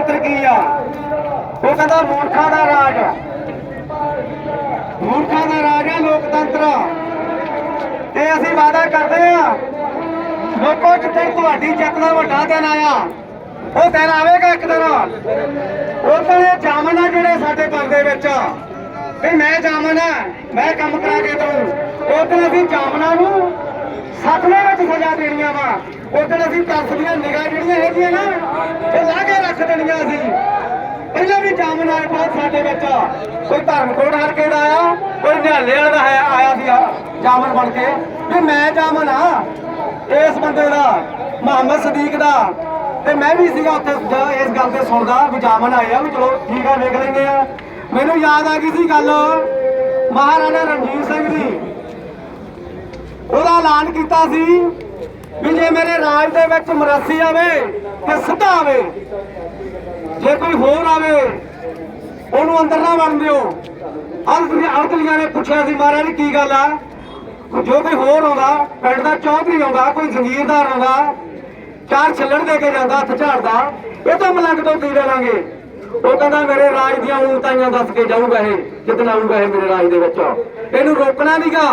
ਲੋਕਤੰਤਰ ਕੀ ਆ? ਉਹ ਕਹਿੰਦਾ ਮੂਰਖਾਂ ਦਾ ਰਾਜ। ਮੂਰਖਾਂ ਦਾ ਰਾਜ ਹੈ ਲੋਕਤੰਤਰ ਤੇ ਅਸੀਂ ਵਾਅਦਾ ਕਰਦੇ ਆ, ਲੋਕੋ ਜਿੱਥੇ ਤੁਹਾਡੀ ਜਿੱਤ ਦਾ ਵੱਡਾ ਦਿਨ ਆਇਆ, ਉਹ ਦਿਨ ਆਵੇਗਾ ਇੱਕ ਦਿਨ। ਉਹ ਕਹਿੰਦੇ ਜਾਮਨ ਆ ਜਿਹੜੇ ਸਾਡੇ ਘਰ ਦੇ ਵਿੱਚ। ਵੀ ਮੈਂ ਜਾਮਨ ਆ, ਮੈਂ ਕੰਮ ਕਰਾ ਕੇ ਦਊਂ। ਉਹ ਦਿਨ ਅਸੀਂ ਜਾਮਨਾਂ ਨੂੰ ਸੱਤਵੇਂ ਵਿੱਚ ਸਜ਼ਾ ਦੇਣੀਆਂ ਵਾ। ਉਹ ਅਸੀਂ ਤਰਸ ਦੀਆਂ ਨਿਗਾਹ ਜਿਹੜੀਆਂ ਹੈਗੀਆਂ ਨਾ ਇਹ ਲਾ ਕੇ ਰੱਖ ਦੇਣੀਆਂ ਅਸੀਂ ਪਹਿਲਾਂ ਵੀ ਜਾਮਨ ਆਏ ਬਹੁਤ ਸਾਡੇ ਵਿੱਚ ਕੋਈ ਧਰਮਕੋਟ ਹਲਕੇ ਦਾ ਆਇਆ, ਕੋਈ ਨਿਹਾਲੇ ਵਾਲਾ ਹੈ ਆਇਆ ਸੀ ਜਾਮਨ ਬਣ ਕੇ। ਵੀ ਮੈਂ ਜਾਮਨ ਆ, ਇਸ ਬੰਦੇ ਦਾ, ਮੁਹੰਮਦ ਸਦੀਕ ਦਾ। ਤੇ ਮੈਂ ਵੀ ਸੀਗਾ ਉੱਥੇ ਇਸ ਗੱਲ ਤੇ ਸੁਣਦਾ ਵੀ ਜਾਮਨ ਆਏ ਆ, ਵੀ ਚਲੋ ਠੀਕ ਆ, ਵੇਖ ਲੈਂਦੇ ਆ। ਮੈਨੂੰ ਯਾਦ ਆ ਗਈ ਸੀ ਗੱਲ ਮਹਾਰਾਜਾ ਰਣਜੀਤ ਸਿੰਘ ਦੀ। ਉਹਦਾ ਐਲਾਨ ਕੀਤਾ ਸੀ ਵੀ ਜੇ ਮੇਰੇ ਰਾਜ ਦੇ ਵਿੱਚ ਮਰਾਸੀ ਆਵੇ ਤੇ ਸਿੱਧਾ ਆਵੇ, ਜੇ ਕੋਈ ਹੋਰ ਆਵੇ, ਉਹਨੂੰ ਅੰਦਰ ਨਾ ਵੜਨ ਦਿਓ। ਅਰਦਲੀਆਂ ਨੇ ਪੁੱਛਿਆ ਸੀ ਮਹਾਰਾਜ, ਕੀ ਗੱਲ ਆ? ਜੋ ਕੋਈ ਹੋਰ ਆਉਂਦਾ, ਪਿੰਡ ਦਾ ਚੌਧਰੀ ਆਉਂਦਾ, ਕੋਈ ਜ਼ੰਗੀਰਦਾਰ ਆਉਂਦਾ, ਚਾਰ ਛੱਲੜ ਦੇ ਕੇ ਜਾਂਦਾ, ਹੱਥ ਝਾੜਦਾ, ਇਹ ਤਾਂ ਮਲੰਗ ਤੋਂ ਕੀ ਲੈ ਲਾਂਗੇ? ਉਹ ਕਹਿੰਦਾ, ਮੇਰੇ ਰਾਜ ਦੀਆਂ ਊਂਤਾਈਆਂ ਦੱਸ ਕੇ ਜਾਊਗਾ ਇਹ ਕਿਤਨਾ ਆਊਗਾ ਇਹ ਮੇਰੇ ਰਾਜ ਦੇ ਵਿੱਚ। ਇਹਨੂੰ ਰੋਕਣਾ ਨਹੀਂਗਾ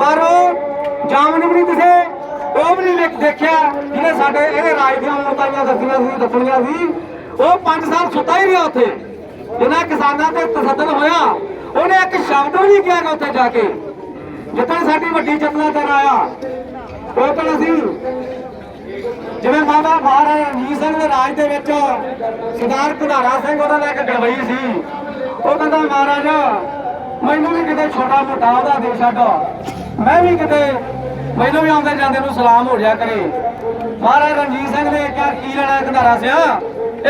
ਪਰ ਉਹ ਜਾਮਨ ਵੀ ਨਹੀਂ ਕਿਸੇ ਉਹ ਵੀ ਨਹੀਂ ਦੇਖਿਆ। ਜਿਹਨੇ ਸਾਡੇ ਇਹਦੇ ਰਾਜ ਦੀਆਂ ਊਂਤਾਈਆਂ ਦੱਸੀਆਂ ਸੀ, ਦੱਸਣੀਆਂ ਸੀ, ਉਹ 5 ਸਾਲ ਸੁੱਤਾ ਹੀ ਰਿਹਾ ਉੱਥੇ। ਜਿਨ੍ਹਾਂ ਕਿਸਾਨਾਂ ਤੇ ਤਸੱਦਦ ਹੋਇਆ, ਉਹਨੇ ਇੱਕ ਸ਼ਬਦ ਵੀ ਨਹੀਂ ਕਿਹਾ ਉੱਥੇ ਜਾ ਕੇ। ਜਿੱਦਾਂ ਸਾਡੀ ਵੱਡੀ ਚਤਲਾ ਦਿਨ ਆਇਆ, ਉਹ ਤਾਂ ਅਸੀਂ ਜਿਵੇਂ ਬਾਬਾ ਮਹਾਰਾਜਾ ਰਣਜੀਤ ਸਿੰਘ ਦੇ ਰਾਜ ਦੇ ਵਿੱਚ ਸਰਦਾਰ ਕੁਧਾਰਾ ਸਿੰਘ ਉਹਨਾਂ ਦਾ ਇੱਕ ਗੜਵਈ ਸੀ। ਉਹ ਕਹਿੰਦਾ, ਮਹਾਰਾਜਾ, ਮੈਨੂੰ ਵੀ ਕਿਤੇ ਛੋਟਾ ਮੋਟਾ ਉਹਦਾ ਦੇ ਛੱਡ। ਮੈਂ ਵੀ ਕਿਤੇ ਮੈਨੂੰ ਵੀ ਆਉਂਦੇ ਜਾਂਦੇ ਨੂੰ ਸਲਾਮ ਹੋ ਜਾ ਕਰੇ। ਮਹਾਰਾਜ ਰਣਜੀਤ ਸਿੰਘ ਨੇ ਕਿਹਾ, ਕੀ ਲੈਣਾ ਕੁਧਾਰਾ ਸਿਆ?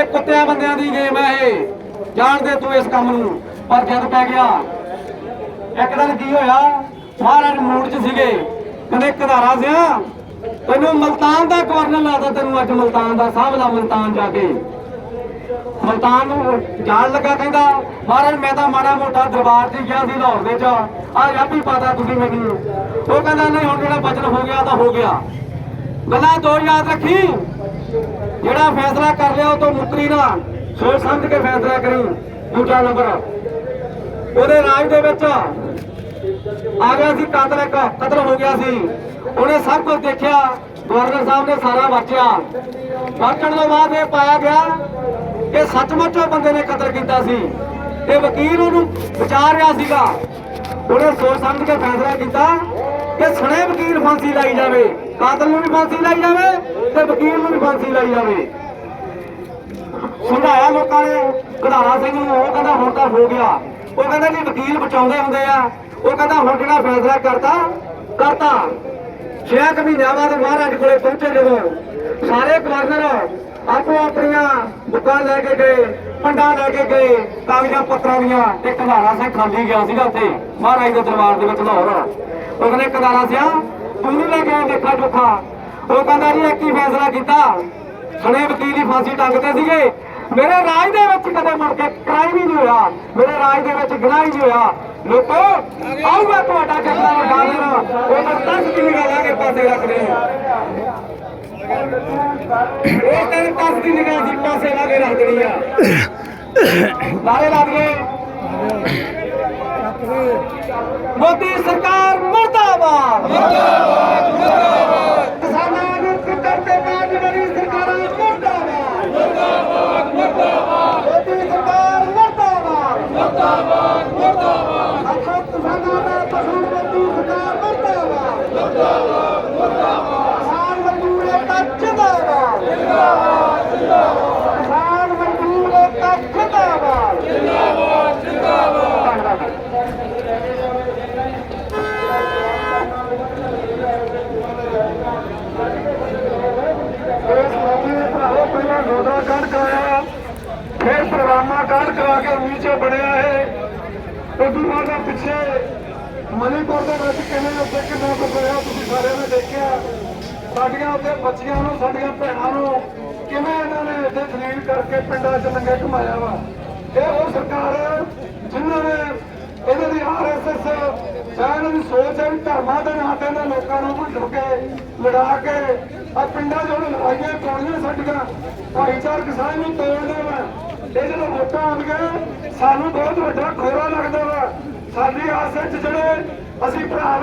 ਇਹ ਕੁੱਤਿਆਂ ਬੰਦਿਆਂ ਦੀ ਗੇਮ ਹੈ ਇਹ। ਜਾਣਦੇ ਤੂੰ ਇਸ ਕੰਮ ਨੂੰ। ਪਰ ਜਦ ਪੈ ਗਿਆ, ਇੱਕ ਦਿਨ ਕੀ ਹੋਇਆ? ਮਹਾਰਾਜ ਮੂਡ 'ਚ ਸੀਗੇ। ਕਹਿੰਦੇ ਕਧਾਰਾ ਸਿਆ, ਤੈਨੂੰ ਮਲਤਾਨ ਦਾ ਗਵਰਨਰ ਲਾਦਾ ਤੈਨੂੰ ਅੱਜ ਮਲਤਾਨ ਦਾ। ਸਾਂਭ ਲਾ ਮਲਤਾਨ ਜਾ ਕੇ। ਮਲਤਾਨ ਨੂੰ ਜਾਣ ਲੱਗਾ ਕਹਿੰਦਾ, ਮਹਾਰਾਜ, ਮੈਂ ਤਾਂ ਮਾੜਾ ਮੋਟਾ ਦਰਬਾਰ 'ਚ ਗਿਆ ਸੀ ਲਾਹੌਰ ਦੇ 'ਚ ਆ ਹੀ ਪਤਾ ਤੁਸੀਂ ਮੈਨੂੰ। ਉਹ ਕਹਿੰਦਾ ਨਹੀਂ, ਹੁਣ ਜਿਹੜਾ ਬਚਨ ਹੋ ਗਿਆ ਤਾਂ ਹੋ ਗਿਆ। ਗੱਲਾਂ ਦੋ ਯਾਦ ਰੱਖੀ। ਜਿਹੜਾ ਫੈਸਲਾ ਕਰ ਲਿਆ ਉਹ ਤੋਂ ਮੁਕਰੀ ਨਾ। ਸੋਚ ਸਮਝ ਕੇ ਫੈਸਲਾ ਕਰੀ। ਦੂਜਾ ਨੰਬਰ। ਉਹਦੇ ਰਾਜ ਦੇ ਵਿੱਚ ਆ ਗਿਆ ਸੀ ਕਾਤਲ ਇੱਕ। ਕਤਲ ਹੋ ਗਿਆ ਸੀ। ਉਹਨੇ ਸਭ ਕੁਝ ਦੇਖਿਆ। ਗਵਰਨਰ ਸਾਹਿਬ ਨੇ ਸਾਰਾ ਵਾਚਿਆ। ਵਾਚਣ ਤੋਂ ਬਾਅਦ ਇਹ ਪਾਇਆ ਗਿਆ ਕਿ ਸੱਚਮੁੱਚ ਉਹ ਬੰਦੇ ਨੇ ਕਤਲ ਕੀਤਾ ਸੀ। ਤੇ ਵਕੀਲ ਉਹਨੂੰ ਵਿਚਾਰ ਰਿਹਾ ਸੀਗਾ। ਉਹਨੇ ਸੋਚ ਸਮਝ ਕੇ ਫੈਸਲਾ ਕੀਤਾ। ਕਿ ਸਣੇ ਵਕੀਲ ਫਾਂਸੀ ਲਾਈ ਜਾਵੇ। ਕਾਤਲ ਨੂੰ ਵੀ ਫਾਂਸੀ ਲਾਈ ਜਾਵੇ ਤੇ ਵਕੀਲ ਨੂੰ ਵੀ ਫਾਂਸੀ ਲਾਈ ਜਾਵੇ। ਸਮਝਾਇਆ ਲੋਕਾਂ ਨੇ ਕਧਾਰਾ ਸਿੰਘ ਨੂੰ, ਉਹ ਕਹਿੰਦਾ ਹੁਣ ਤਾਂ ਹੋ ਗਿਆ। ਉਹ ਕਹਿੰਦਾ ਜੀ ਵਕੀਲ ਬਚਾਉਂਦੇ ਹੁੰਦੇ ਆ, ਉਹ ਕਹਿੰਦਾ ਹੁਣ ਜਿਹੜਾ ਫੈਸਲਾ ਕਰਤਾ? ਕਰਤਾ। ਛੇ ਕੁ ਮਹੀਨਿਆਂ ਬਾਅਦ ਮਹਾਰਾਜ ਕੋਲੇ ਪਹੁੰਚੇ ਜਦੋਂ ਸਾਰੇ ਗਵਰਨਰ ਆਪੋ ਆਪਣੀਆਂ ਬੁੱਕਾਂ ਲੈ ਕੇ ਗਏ। ਪੰਡਾ ਲੈ ਕੇ ਗਏ ਕਾਗਜ਼ਾਂ ਪੱਤਰਾਂ ਦੀਆਂ ਤੇ ਕਧਾਰਾ ਸਿੰਘ ਖਾਲੀ ਗਿਆ ਸੀਗਾ ਉੱਥੇ, ਮਹਾਰਾਜ ਦੇ ਦਰਬਾਰ ਦੇ ਵਿੱਚ ਲਾਹੌਰ। ਉਹ ਕਧਾਰਾ ਸਿਆ, ਤੂੰ ਨਹੀਂ ਲੈ ਕੇ ਦੇਖਾ ਚੋਖਾ ਉਹ ਕਹਿੰਦਾ ਜੀ, ਇੱਕ ਹੀ ਫੈਸਲਾ ਕੀਤਾ। ਸੁਣੇ ਵਕੀਲ ਦੀ ਫਾਂਸੀ ਟੰਗਦੇ ਸੀਗੇ। ਮੇਰੇ ਰਾਜ ਦੇ ਵਿੱਚ ਕਦੇ ਮੁੜ ਕੇ ਕ੍ਰਾਈਮ ਹੀ ਨਹੀਂ ਹੋਇਆ। ਮੇਰੇ ਰਾਜ ਦੇ ਵਿੱਚ ਗੁਨਾਹ ਹੀ ਨਹੀਂ ਹੋਇਆ। ਲੋਕੋ, ਆਊਗਾ ਤੁਹਾਡਾ ਚੱਕਾ ਵੱਡਾ ਦਿਨ ਉਹ ਤਾਂ ਤੱਕ ਦੀ ਨਿਗਾਹ ਪਾਸੇ ਰੱਖਦੇ ਆ ਤਾਂ ਤੱਕ ਦੀ ਨਿਗਾਹ ਦੀ ਪਾਸੇ ਲਾ ਕੇ ਰੱਖ ਦੇਣੀ ਆ। ਨਾਰੇ ਲਾ ਦਈਏ ਮੋਦੀ ਸਰਕਾਰ ਮੁਰਦਾਬਾਦ। ਮੁਰਦਾਬਾਦ ਮੁਰਦਾਬਾਦ ਕਿਸਾਨਾਂ ਨੂੰ ਕੁੱਟਣ ਤੇ ਬਾਅਦ ਜਿਹੜੀ ਸਰਕਾਰਾਂ ਮੁਰਦਾਬਾਦ ਮੁਰਦਾਬਾਦ ਮੁਰਦਾਬਾਦ ਮੋਦੀ ਸਰਕਾਰ ਮੁਰਦਾਬਾਦ ਮੁਰਦਾਬਾਦ ਮੁਰਦਾਬਾਦ ਅੱਛਾ ਕਿਸਾਨਾਂ ਦਾ ਪਸ਼ੂ ਮੋਦੀ ਸਰਕਾਰ ਮੁਰਦਾਬਾਦ ਮੁਰਦਾਬਾਦ ਮੁਰਦਾਬਾਦ ਕਿਸਾਨ ਮਜ਼ਦੂਰ ਏਕਤਾ ਜਿੰਦਾਬਾਦ ਜਿੰਦਾਬਾਦ ਜਿੰਦਾਬਾਦ ਕਿਸਾਨ ਮਜ਼ਦੂਰ ਏਕਤਾ ਜਿੰਦਾਬਾਦ ਜਿੰਦਾਬਾਦ ਜਿੰਦਾਬਾਦ ਇਸ ਮੌਕੇ ਭਰਾਵੋ ਪਹਿਲਾਂ ਰੋਦਾ ਕੱਢ ਕਰਾਇਆ ਫਿਰ ਪ੍ਰਵਾਨਾ ਕੱਢ ਕਰਾ ਕੇ ਨੀਚੇ ਬਣਿਆ ਹੈ ਉਦੋਂ ਬਾਅਦ ਪਿੱਛੇ ਮਨੀਪੁਰ ਦੇ ਵਿੱਚ ਕਿਵੇਂ ਉੱਤੇ ਕਿੰਨਾ ਕੁ ਹੋਇਆ, ਤੁਸੀਂ ਸਾਰਿਆਂ ਨੇ ਦੇਖਿਆ। ਸਾਡੀਆਂ ਉੱਤੇ ਬੱਚੀਆਂ ਨੂੰ, ਸਾਡੀਆਂ ਭੈਣਾਂ ਨੂੰ ਕਿਵੇਂ ਇਹਨਾਂ ਨੇ ਇੱਥੇ ਦਲੀਲ ਕਰਕੇ ਪਿੰਡਾਂ 'ਚ ਲੰਗੇ ਘੁਮਾਇਆ ਵਾ। ਇਹ ਉਹ ਸਰਕਾਰ ਜਿਨ੍ਹਾਂ ਨੇ ਇਹਨਾਂ ਦੀ ਆਰਐਸਐਸ ਜਾਂ ਇਹਨਾਂ ਦੀ ਸੋਚ ਹੈ ਧਰਮਾਂ ਦੇ ਨਾਂ ਤੇ ਇਹਨਾਂ ਲੋਕਾਂ ਨੂੰ ਭੁੱਲ ਕੇ, ਲੜਾ ਕੇ ਆ ਪਿੰਡਾਂ 'ਚ ਹੁਣ ਲੜਾਈਆਂ ਪਾਉਣੀਆਂ ਸਾਡੀਆਂ। ਭਾਈਚਾਰਕ ਸਾਂਝ ਨੂੰ ਤੋੜਨਾ ਵਾ। ਇਹ ਜਦੋਂ ਵੋਟਾਂ ਆਉਂਦੀਆਂ ਸਾਨੂੰ ਬਹੁਤ ਵੱਡਾ ਖੋਰਾ ਲੱਗਦਾ ਵਾ। ਸਾਡੀ ਆਸ ਵਿੱਚ ਜਿਹੜੇ ਅਸੀਂ ਭਰਾ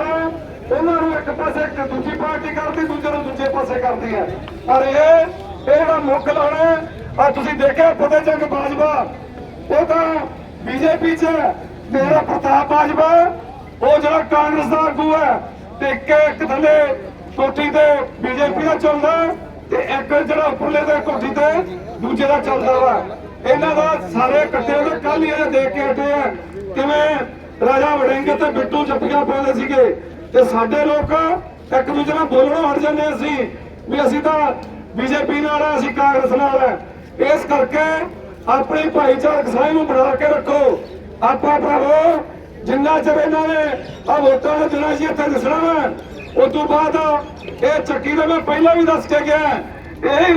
ਉਹਨਾਂ ਨੂੰ ਇੱਕ ਪਾਸੇ ਇੱਕ ਦੂਜੀ ਪਾਰਟੀ ਕਰਦੀ, ਦੂਜੇ ਨੂੰ ਦੂਜੇ ਪਾਸੇ ਕਰਦੀ ਹੈ ਪਰ ਇਹ ਇਹ ਜਿਹੜਾ ਮੁੱਖ ਲਾਉਣਾ ਆ ਤੁਸੀਂ ਦੇਖਿਆ ਫਤਿਹ ਜੰਗ ਬਾਜਵਾ? ਉਹ ਤਾਂ ਬੀਜੇਪੀ 'ਚ ਹੈ। ਪ੍ਰਤਾਪ ਬਾਜਵਾ, ਉਹ ਜਿਹੜਾ ਕਾਂਗਰਸ ਦਾ ਆਗੂ ਹੈ, ਤੇ ਇੱਕ ਇੱਕ ਥੱਲੇ ਕੋਠੀ ਤੇ ਬੀਜੇਪੀ ਦਾ ਚੱਲਦਾ ਤੇ ਇੱਕ ਜਿਹੜਾ ਉੱਪਰਲੇ ਦੇ ਕੋਠੀ ਤੇ ਦੂਜੇ ਦਾ ਚੱਲਦਾ ਵਾ। ਇਹਨਾਂ ਦਾ ਸਾਰੇ ਇਕੱਠੇ ਹੋ ਕੱਲ ਹੀ ਇਹ ਦੇਖ ਕੇ ਹਟੇ ਆ। ਕਿਵੇਂ ਰਾਜਾ ਵੜਿੰਗ ਤੇ ਬਿੱਟੂ ਜੱਫੀਆਂ ਪਾਉਂਦੇ ਸੀਗੇ ਤੇ ਸਾਡੇ ਲੋਕ ਇੱਕ ਦੂਜੇ ਨਾਲ ਬੋਲਣੋਂ ਹਟ ਜਾਂਦੇ ਸੀ ਵੀ ਅਸੀਂ ਤਾਂ ਬੀਜੇਪੀ ਨਾਲ ਆ, ਅਸੀਂ ਕਾਂਗਰਸ ਨਾਲ ਆ। ਇਸ ਕਰਕੇ ਆਪਣੀ ਭਾਈਚਾਰਕ ਸਾਂਝ ਨੂੰ ਬਣਾ ਕੇ ਰੱਖੋ। ਆਪਾਂ ਭਰਾਵੋ, ਜਿੰਨਾ ਚਿਰ ਇਹਨਾਂ ਨੇ ਆ ਵੋਟਾਂ ਦੇ ਦਿਨਾਂ ਸੀ ਇੱਥੇ ਦਿਸਣਾ ਵਾ ਉਸ ਤੋਂ ਬਾਅਦ ਇਹ ਚੱਕੀ ਦਾ ਮੈਂ ਪਹਿਲਾਂ ਵੀ ਦੱਸ ਕੇ ਗਿਆ। ਇਹ